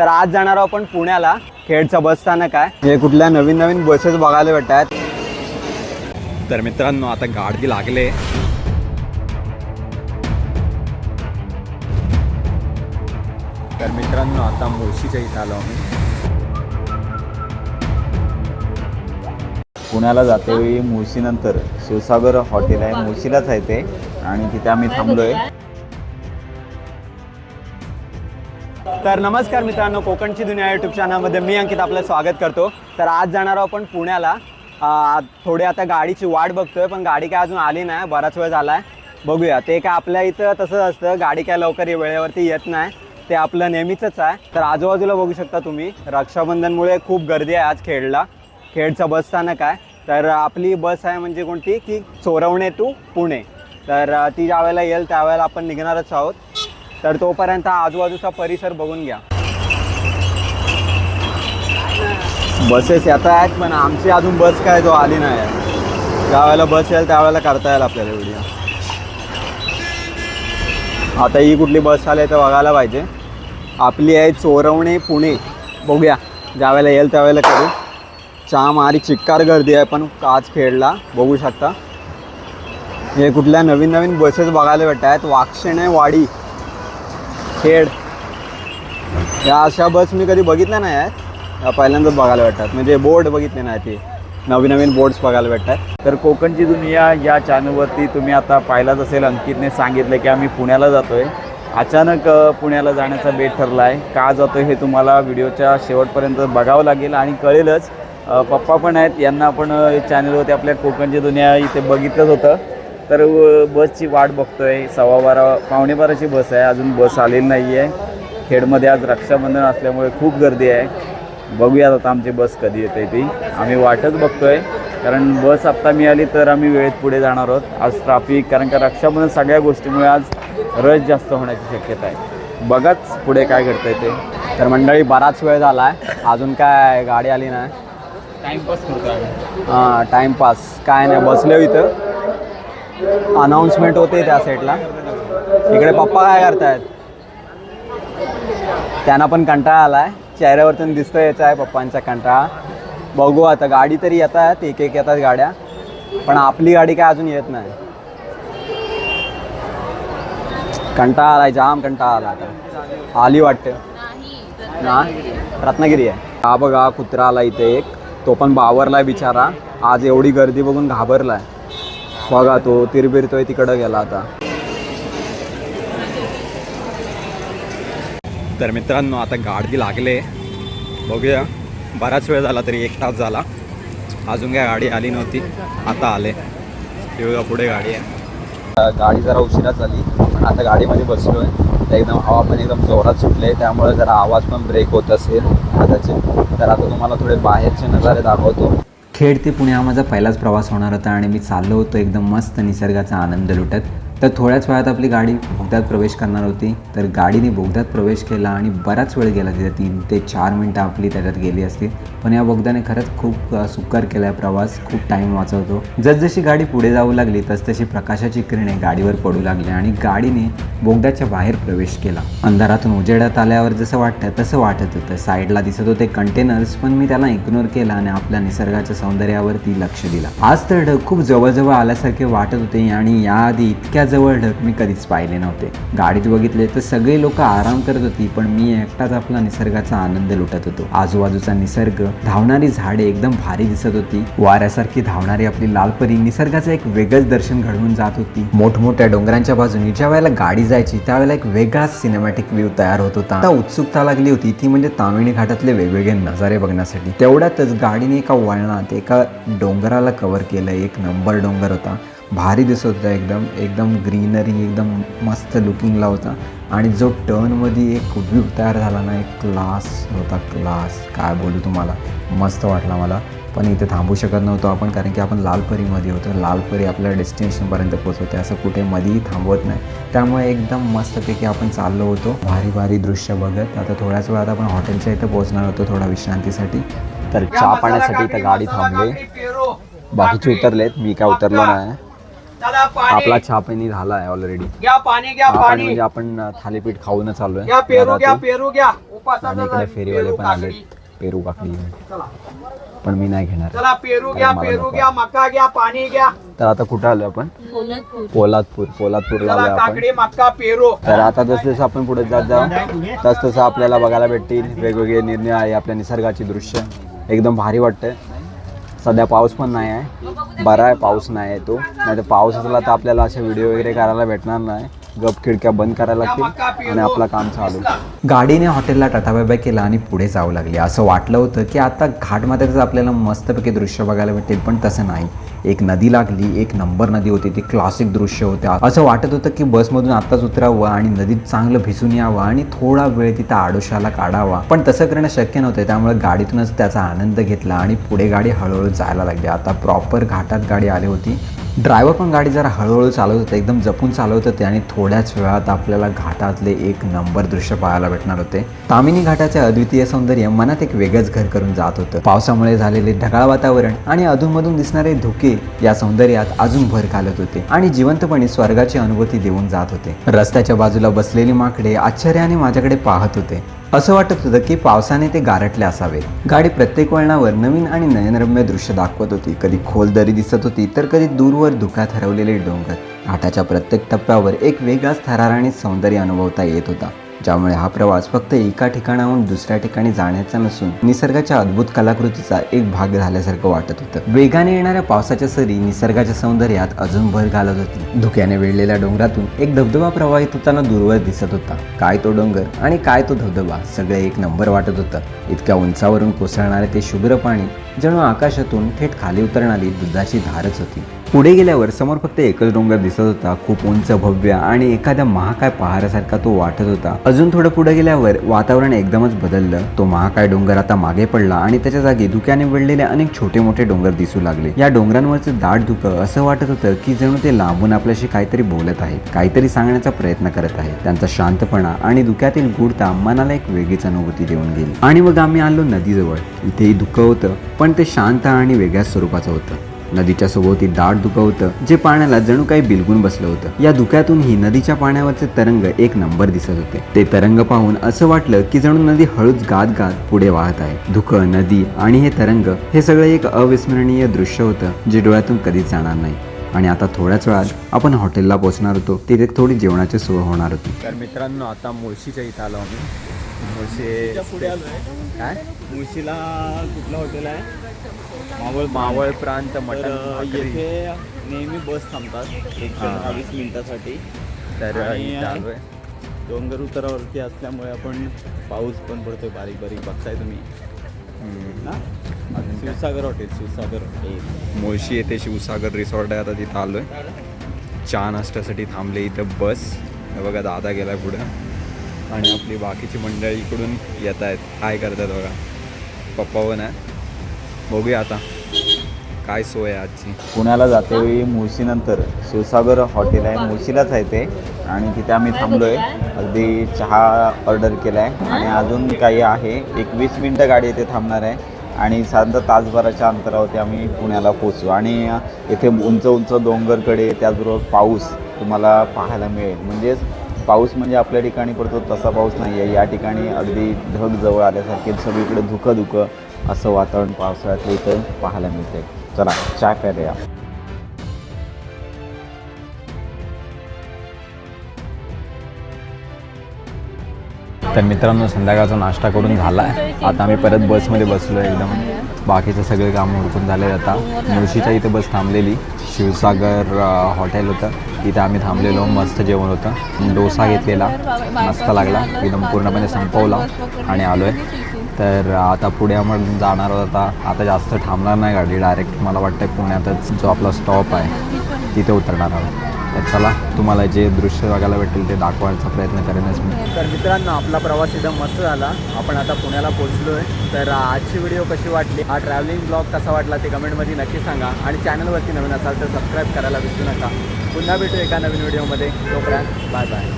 तर आज जाणार आहोत आपण पुण्याला. खेडचं बस स्थानक आहे. हे कुठल्या नवीन नवीन बसेस बघायला भेटतात. तर मित्रांनो आता गाडगी लागले. तर मित्रांनो आता मुळशीच्या इथं आलो आम्ही. पुण्याला जाते मुळशीनंतर. शिवसागर हॉटेल आहे. मुळशीलाच आहे ते. आणि तिथे आम्ही थांबलोय. तर नमस्कार मित्रांनो कोकणची दुनिया युट्यूब चॅनलमध्ये मी अंकित आपलं स्वागत करतो. तर आज जाणार आहोत आपण पुण्याला. थोडी आता गाडीची वाट बघतोय पण गाडी काय अजून आली नाही बराच वेळ झाला आहे बघूया. ते काय आपल्या इथं तसंच असतं गाडी काय लवकर वेळेवरती येत नाही. ते आपलं नेहमीचंच आहे. तर आजूबाजूला बघू शकता तुम्ही रक्षाबंधनमुळे खूप गर्दी आहे आज खेडला खेडचं बस स्थानक आहे. तर आपली बस आहे म्हणजे कोणती? की चोरवणे टू पुणे. तर ती ज्यावेळेला येईल त्यावेळेला आपण निघणारच आहोत. तर तोपर्यंत आजूबाजूचा परिसर बघून घ्या. बसेस येत आहेत पण आमची अजून बस काय जो आली नाही. आहे ज्या वेळेला बस येईल त्यावेळेला करता येईल आपल्याला व्हिडिओ आता ही कुठली बस आली आहे तर बघायला पाहिजे. आपली आहे चोरवणे पुणे. बघूया ज्या वेळेला येईल त्यावेळेला करू. चहा मारी चिक्कार गर्दी आहे पण काच खेळला बघू शकता. हे कुठल्या नवीन नवीन बसेस बघायला भेटत आहेत. वाक्षणे वाडी खेड या अशा बस मी कधी बघितल्या नाही आहेत. या पहिल्यांदाच बघायला भेटतात. म्हणजे बोर्ड बघितले नाही ते. नवीन नवीन बोर्ड्स बघायला भेटतात. तर कोकणची दुनिया या चॅनलवरती तुम्ही आता पाहिलाच असेल. अंकितने सांगितलं की आम्ही पुण्याला जातो आहे अचानक पुण्याला जाण्याचा बेट ठरला आहे का जातो हे तुम्हाला व्हिडिओच्या शेवटपर्यंत बघावं लागेल आणि कळेलच. पप्पा पण आहेत. यांना पण चॅनलवरती आपल्या कोकणची दुनिया इथे बघितलंच होतं. तर बसची वाट बघतोय. सव्वा बारा पावणे बाराची बस आहे. अजून बस आलेली नाही आहे खेडमध्ये आज रक्षाबंधन असल्यामुळे खूप गर्दी आहे. बघूयात आता आमची बस कधी येते ती. आम्ही वाटच बघतोय. कारण बस आत्ता मिळाली तर आम्ही वेळेत पुढे जाणार आहोत. आज ट्राफिक कारण का रक्षाबंधन सगळ्या गोष्टीमुळे आज रश जास्त होण्याची शक्यता आहे. बघाच पुढे काय घडतंय ते. तर मंडळी बराच वेळ झाला आहे अजून काय गाडी आली नाही. टाइमपास करतो हां टाईमपास काय नाही बसले इथं. अनाऊन्समेंट होते त्या साईडला इकडे पप्पा काय करतायत? त्यांना पण कंटाळा आला आहे चेहऱ्यावरतून दिसतं यायचं आहे पप्पांचा कंटाळा. बघू आता गाडी तरी येत आहेत एक एक येतात गाड्या. पण आपली गाडी काय अजून येत नाही. कंटाळा आलाय जाम कंटाळा आला आता. आली वाटते. ना? रत्नागिरी आहे. हा बघा कुत्रा आला इथे एक. तो पण बावरलाय बिचारा. आज एवढी गर्दी बघून घाबरलाय. बघा तो तिरबिरतोय तिकडं गेला आता. तर मित्रांनो आता गाडी लागले. बघूया बराच वेळ झाला तरी एक तास झाला. अजून काय गाडी आली नव्हती आता आले. बघा पुढे गाडी आहे. गाडी जरा उशिरा झाली पण आता गाडीमध्ये बसलो आहे एकदम हवा पण एकदम जोरात सुटले त्यामुळे जरा आवाज पण ब्रेक होत असेल. कदाचित तर आता तुम्हाला थोडे बाहेरचे नजारे दाखवतो. खेड ते पुणे हा माझा पहिलाच प्रवास होणार होता आणि मी चाललो होतो एकदम मस्त निसर्गाचा आनंद लुटत. तर थोड्याच वेळात आपली गाडी बोगद्यात प्रवेश करणार होती. तर गाडीने बोगद्यात प्रवेश केला आणि बराच वेळ गेला तिथे. तीन ते चार मिनटं आपली त्याच्यात गेली असतील पण या बोगद्याने खरंच खूप सुकर केला आहे प्रवास. खूप टाईम वाचवतो. जसजशी गाडी पुढे जाऊ लागली तसतशी प्रकाशाची किरणे गाडीवर पडू लागली आणि गाडीने बोगद्याच्या बाहेर प्रवेश केला. अंधारातून उजेडात आल्यावर जसं वाटतं तसं वाटत होतं. साईडला दिसत होते कंटेनर्स पण मी त्याला इग्नोर केला आणि आपल्या निसर्गाच्या सौंदर्यावरती लक्ष दिला. आज तर ढग खूप जवळजवळ आल्यासारखे वाटत होते आणि याआधी इतक्या जवळ ढग मी कधीच पाहिले नव्हते. गाडीत बघितले तर सगळे लोक आराम करत होती पण मी एकटाच आपला निसर्गाचा आनंद लुटत होतो. आजूबाजूचा निसर्ग धावणारी झाडे एकदम भारी दिसत होती. वाऱ्यासारखी धावणारी आपली लालपरी निसर्गाचं एक वेगळंच दर्शन घडवून जात होती. मोठमोठ्या डोंगरांच्या बाजूनी ज्या वेळेला गाडी जायची त्यावेळेला एक वेगळाच सिनेमॅटिक व्ह्यू तयार होत होता. आता उत्सुकता लागली होती ती म्हणजे तामिणी घाटातले वेगवेगळे नजारे बघण्यासाठी. तेवढ्यातच गाडीने एका वळणात एका डोंगराला कव्हर केलं एक नंबर डोंगर होता. भारी दिसत होता एकदम एकदम ग्रीनरी एकदम मस्त लुकिंगला होता. आणि जो टर्नमध्ये एक व्ह्यू तयार झाला ना एक क्लास होता क्लास. काय बोलू तुम्हाला मस्त वाटला मला. पण इथे थांबू शकत नव्हतो आपण कारण की आपण लालपरीमध्ये होतो. लालपरी आपल्या डेस्टिनेशनपर्यंत पोहोचवते असं कुठे मध्येही थांबवत नाही. त्यामुळे एकदम मस्तपैकी आपण चाललो होतो. भारी भारी दृश्य बघत. आता थोड्याच वेळात आपण हॉटेलच्या इथं पोहोचणार होतो थोडा विश्रांतीसाठी. तर चहा पाण्यासाठी इथं गाडी थांबली. बाकीचे उतरलेत मी काय उतरलो नाही. आपला चहा पाणी झाला आहे ऑलरेडी घ्या पाणी घ्या पाणी म्हणजे आपण थालीपीठ खाऊनच आलोय घ्या पेरू घ्या. पेरू घ्या. आणि उपासाचा इकडे फेरीवाले पण आले. पेरू काकडी. चला. पण मी नाही घेणार. चला पेरू घ्या पेरू. घ्या मका घ्या पाणी घ्या. तर आता कुठं आलो आपण? पोलादपूर. पोलादपूरला चला आपण. काकडी मका पेरू. तर आता जसं जसं आपण पुढे जात जाऊ तस तसं आपल्याला बघायला भेटतील. वेगवेगळे निर्णय आहे आपल्या निसर्गाची दृश्य. एकदम भारी वाटतंय. सध्या पाऊस पण नाही आहे. बरा आहे पाऊस नाही आहे तो. नाही तर पाऊस असला तर आपल्याला असे व्हिडिओ वगैरे करायला भेटणार नाही. गप खिडक्या बंद करायला लागतील आणि आपलं काम चालू. गाडीने हॉटेलला टाटाबाय केला आणि पुढे जाऊ लागली. असं वाटलं होतं की आता घाटमाथ्याच आपल्याला मस्तपैकी दृश्य बघायला भेटेल पण तसं नाही. एक नदी लागली एक नंबर नदी होती ती क्लासिक दृश्य होते असं वाटत होतं की बसमधून आत्ताच उतरावं आणि नदीत चांगलं भिसून यावं आणि थोडा वेळ तिथं आडोशाला काढावा. पण तसं करणं शक्य नव्हतं त्यामुळे गाडीतूनच त्याचा आनंद घेतला आणि पुढे गाडी हळूहळू जायला लागली. आता प्रॉपर घाटात गाडी आली होती. ड्रायव्हर पण गाडी जरा हळूहळू चालवत होते एकदम जपून चालवत होते आणि थोड्याच वेळात आपल्याला घाटातले एक नंबर दृश्य पाहायला भेटणार होते. तामिनी घाटाचे अद्वितीय सौंदर्य मनात एक वेगळंच घर करून जात होतं. पावसामुळे झालेले ढगाळ वातावरण आणि अधूनमधून दिसणारे धुके या सौंदर्यात अजून भर घालत होते आणि जिवंतपणे स्वर्गाची अनुभूती देऊन जात होते. रस्त्याच्या बाजूला बसलेली माकडे आश्चर्याने माझ्याकडे पाहत होते. असं वाटत होतं की पावसाने ते गारटले असावे. गाडी प्रत्येक वळणावर नवीन आणि नयनरम्य दृश्य दाखवत होती. कधी खोल दरी दिसत होती तर कधी दूरवर धुक्यात हरवलेले डोंगर. घाटाच्या प्रत्येक टप्प्यावर एक वेगळाच थरार आणि सौंदर्य अनुभवता येत होता. ज्यामुळे हा प्रवास फक्त एका ठिकाणाहून दुसऱ्या ठिकाणी जाण्याचा नसून निसर्गाच्या अद्भुत कलाकृतीचा एक भाग झाल्यासारखं वाटत होतं. वेगाने येणाऱ्या पावसाच्या सरी निसर्गाच्या सौंदर्यात अजून भर घालत होती. धुक्याने वेढलेल्या डोंगरातून एक धबधबा प्रवाहित होताना दूरवर दिसत होता. काय तो डोंगर आणि काय तो धबधबा सगळे एक नंबर वाटत होतं. इतक्या उंचावरून कोसळणारे ते शुभ्र पाणी जणू आकाशातून थेट खाली उतरणारी दुधाची धारच होती. पुढे गेल्यावर समोर फक्त एकच डोंगर दिसत होता. खूप उंच भव्य आणि एखाद्या महाकाय पहारासारखा तो वाटत होता. अजून थोडं पुढे गेल्यावर वातावरण एकदमच बदललं. तो महाकाय डोंगर आता मागे पडला आणि त्याच्या जागी धुक्याने वेढलेले अनेक छोटे मोठे डोंगर दिसू लागले. या डोंगरांवरचं दाट धुकं असं वाटत होतं की जणू ते लांबून आपल्याशी काहीतरी बोलत आहेत काहीतरी सांगण्याचा प्रयत्न करत आहेत. त्यांचा शांतपणा आणि धुक्यातील गुडता मनाला एक वेगळीच अनुभूती देऊन गेली. आणि मग आम्ही आलो नदीजवळ. इथेही धुकं होतं पण ते शांत आणि वेगळ्या स्वरूपाचं होतं. नदीच्या सभोवती दाट धुकं होतं जे पाण्याला जणू काही बिलगून बसलं होतं. या धुक्यातूनही नदीच्या पाण्यावरचे तरंग एक नंबर दिसत होते. ते तरंग पाहून असं वाटलं की जणू नदी हळूच गात गात पुढे वाहत आहे. धुकं नदी आणि हे तरंग हे सगळं एक अविस्मरणीय दृश्य होतं जे डोळ्यातून कधीच जाणार नाही. आणि आता थोड्याच वेळात आपण हॉटेलला पोहोचणार होतो. तिथे थोडी जेवणाची सोय होणार होती. तर मित्रांनो आता मुळशीच्या इथं आलो आम्ही. मुळशी पुढे आलोय. काय? मुळशीला कुठलं हॉटेल आहे? मावळ मावळ प्रांत तर मटण भाकरी. येथे नेहमी बस थांबतात एकशे हां. दहावीस मिनिटासाठी. तर आणि- इथं आलोय. डोंगर उतारावरती असल्यामुळे आपण पाऊस पण पडतोय बारीक बारीक बघताय तुम्ही. ना शिवसागर हॉटेल शिवसागर. हॉटेल मुळशी येथे शिवसागर रिसॉर्ट आहे आता तिथं आलोय. चहा नाश्त्यासाठी थांबले इथं बस. हे बघा दादा गेलाय पुढं. आणि आपली बाकीची मंडळी इकडून येत आहेत काय करतात बघा. पप्पा पण आहे. बघूया आता. काय सोय आहे आजची? पुण्याला जाते मुळशीनंतर शिवसागर हॉटेल आहे. मुळशीलाच आहे ते. आणि तिथे आम्ही थांबलो आहे अगदी चहा ऑर्डर केला आहे आणि अजून काही आहे. एक वीस मिनटं गाडी इथे थांबणार आहे. आणि साधारण तासभराच्या अंतरावरती आम्ही पुण्याला पोचू आणि इथे उंच उंच डोंगरकडे त्याचबरोबर पाऊस तुम्हाला पाहायला मिळेल. म्हणजेच पाऊस म्हणजे आपल्या ठिकाणी पडतो तसा पाऊस नाही आहे या ठिकाणी अगदी ढग जवळ आल्यासारखे सगळीकडे धुकं धुकं असं वातावरण पावसाळ्यात इथं पाहायला मिळते चला चाय प्यायला या तर मित्रांनो संध्याकाळचा नाश्ता करून झाला आहे आता आम्ही परत बसमध्ये बसलो आहे एकदम. बाकीचं सगळे काम उरकून झाले आता. मुळशीच्या इथे बस थांबलेली. शिवसागर हॉटेल होतं. तिथे आम्ही थांबलेलो. मस्त जेवण होतं. डोसा घेतलेला. मस्त लागला. एकदम पूर्णपणे संपवला. आणि आलो आहे तर आता पुढे आपण जाणार आहोत. आता आता जास्त थांबणार नाही गाडी. डायरेक्ट मला वाटतं पुण्यातच जो आपला स्टॉप आहे. तिथे उतरणार आहोत. तर चला तुम्हाला जे दृश्य बघायला भेटेल ते दाखवायचा प्रयत्न करेनच मी. तर मित्रांनो आपला प्रवास एकदम मस्त झाला. आपण आता पुण्याला पोहोचलो आहे तर आजची व्हिडिओ कशी वाटली? हा ट्रॅव्हलिंग ब्लॉग कसा वाटला ते कमेंटमध्ये नक्की सांगा. आणि चॅनलवरती नवीन असाल तर सबस्क्राईब करायला विसरू नका. पुन्हा भेटू एका नवीन व्हिडिओमध्ये तोपर्यंत बाय बाय